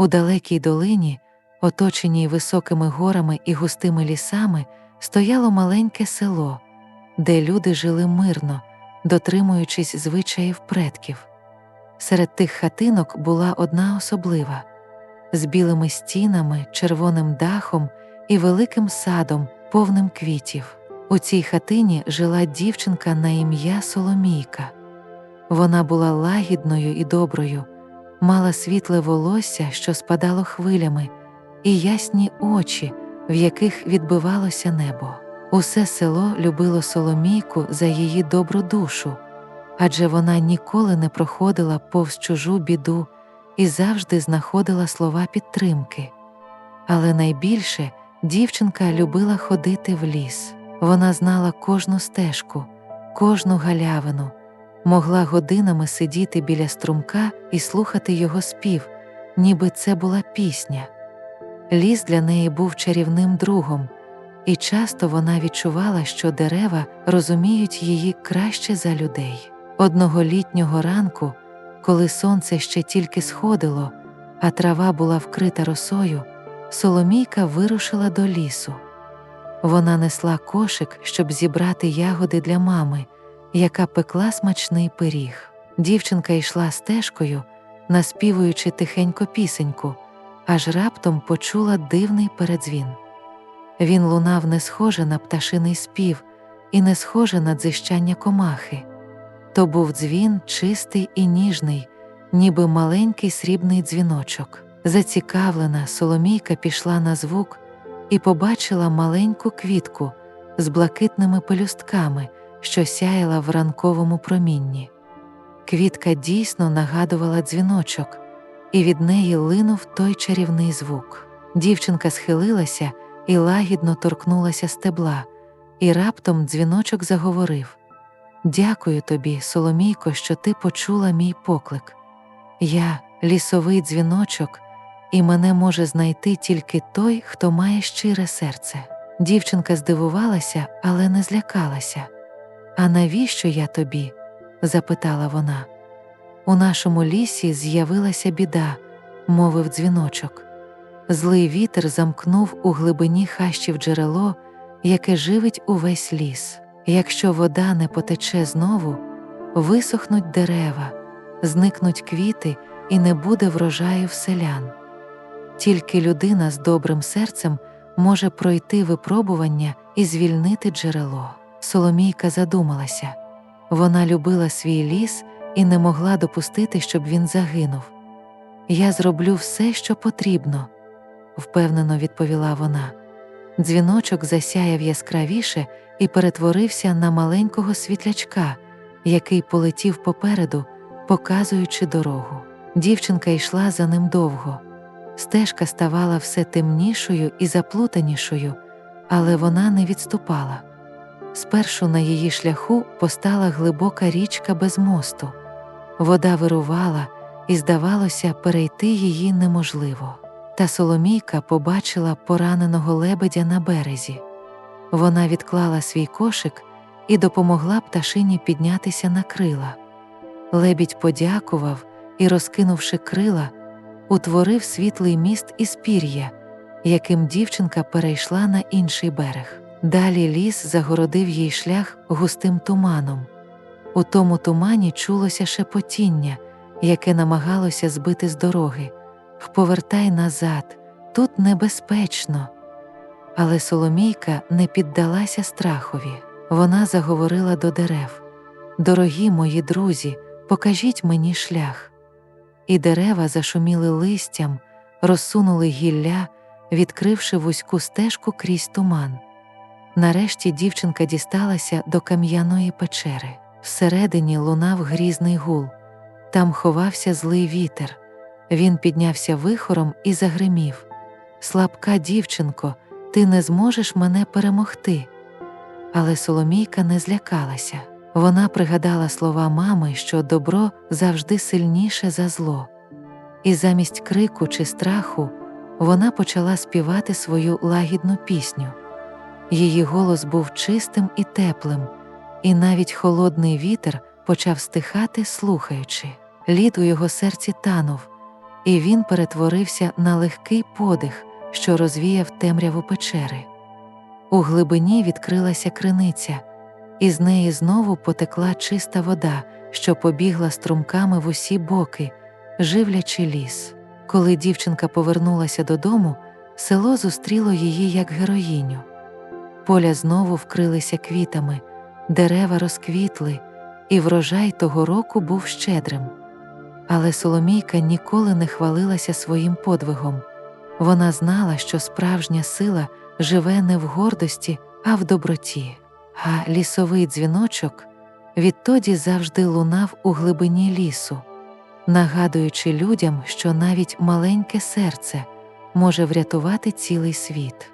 У далекій долині, оточеній високими горами і густими лісами, стояло маленьке село, де люди жили мирно, дотримуючись звичаїв предків. Серед тих хатинок була одна особлива з білими стінами, червоним дахом і великим садом, повним квітів. У цій хатині жила дівчинка на ім'я Соломійка. Вона була лагідною і доброю, мала світле волосся, що спадало хвилями, і ясні очі, в яких відбивалося небо. Усе село любило Соломійку за її добру душу, адже вона ніколи не проходила повз чужу біду і завжди знаходила слова підтримки. Але найбільше дівчинка любила ходити в ліс. Вона знала кожну стежку, кожну галявину, могла годинами сидіти біля струмка і слухати його спів, ніби це була пісня. Ліс для неї був чарівним другом, і часто вона відчувала, що дерева розуміють її краще за людей. Одного літнього ранку, коли сонце ще тільки сходило, а трава була вкрита росою, Соломійка вирушила до лісу. Вона несла кошик, щоб зібрати ягоди для мами, яка пекла смачний пиріг. Дівчинка йшла стежкою, наспівуючи тихенько пісеньку, аж раптом почула дивний передзвін. Він лунав не схоже на пташиний спів і не схоже на дзищання комахи. То був дзвін чистий і ніжний, ніби маленький срібний дзвіночок. Зацікавлена, Соломійка пішла на звук і побачила маленьку квітку з блакитними пелюстками, що сяяла в ранковому промінні. Квітка дійсно нагадувала дзвіночок, і від неї линув той чарівний звук. Дівчинка схилилася і лагідно торкнулася стебла, і раптом дзвіночок заговорив Дякую тобі, Соломійко, що ти почула мій поклик. Я лісовий дзвіночок і мене може знайти тільки той, хто має щире серце. Дівчинка здивувалася, але не злякалася. А навіщо я тобі? запитала вона. У нашому лісі з'явилася біда, мовив дзвіночок. Злий вітер замкнув у глибині хащів джерело, яке живить увесь ліс. Якщо вода не потече знову, висохнуть дерева, зникнуть квіти і не буде врожаю селян. Тільки людина з добрим серцем може пройти випробування і звільнити джерело. Соломійка задумалася вона любила свій ліс і не могла допустити, щоб він загинув. Я зроблю все, що потрібно, впевнено відповіла вона. Дзвіночок засяяв яскравіше і перетворився на маленького світлячка, який полетів попереду, показуючи дорогу. Дівчинка йшла за ним довго. Стежка ставала все темнішою і заплутанішою, але вона не відступала. Спершу на її шляху постала глибока річка без мосту. Вода вирувала, і, здавалося, перейти її неможливо. Та Соломійка побачила пораненого лебедя на березі. Вона відклала свій кошик і допомогла пташині піднятися на крила. Лебідь подякував і, розкинувши крила, утворив світлий міст із пір'я, яким дівчинка перейшла на інший берег. Далі ліс загородив їй шлях густим туманом. У тому тумані чулося шепотіння, яке намагалося збити з дороги. Повертай назад, тут небезпечно. Але Соломійка не піддалася страхові. Вона заговорила до дерев Дорогі мої друзі, покажіть мені шлях і дерева зашуміли листям, розсунули гілля, відкривши вузьку стежку крізь туман. Нарешті дівчинка дісталася до кам'яної печери. Всередині лунав грізний гул, там ховався злий вітер. Він піднявся вихором і загримів. Слабка дівчинко, ти не зможеш мене перемогти. Але Соломійка не злякалася. Вона пригадала слова мами, що добро завжди сильніше за зло, і замість крику чи страху вона почала співати свою лагідну пісню. Її голос був чистим і теплим, і навіть холодний вітер почав стихати, слухаючи. Лід у його серці танув, і він перетворився на легкий подих, що розвіяв темряву печери. У глибині відкрилася криниця, і з неї знову потекла чиста вода, що побігла струмками в усі боки, живлячи ліс. Коли дівчинка повернулася додому, село зустріло її як героїню. Поля знову вкрилися квітами, дерева розквітли, і врожай того року був щедрим. Але Соломійка ніколи не хвалилася своїм подвигом. Вона знала, що справжня сила живе не в гордості, а в доброті. А лісовий дзвіночок відтоді завжди лунав у глибині лісу, нагадуючи людям, що навіть маленьке серце може врятувати цілий світ.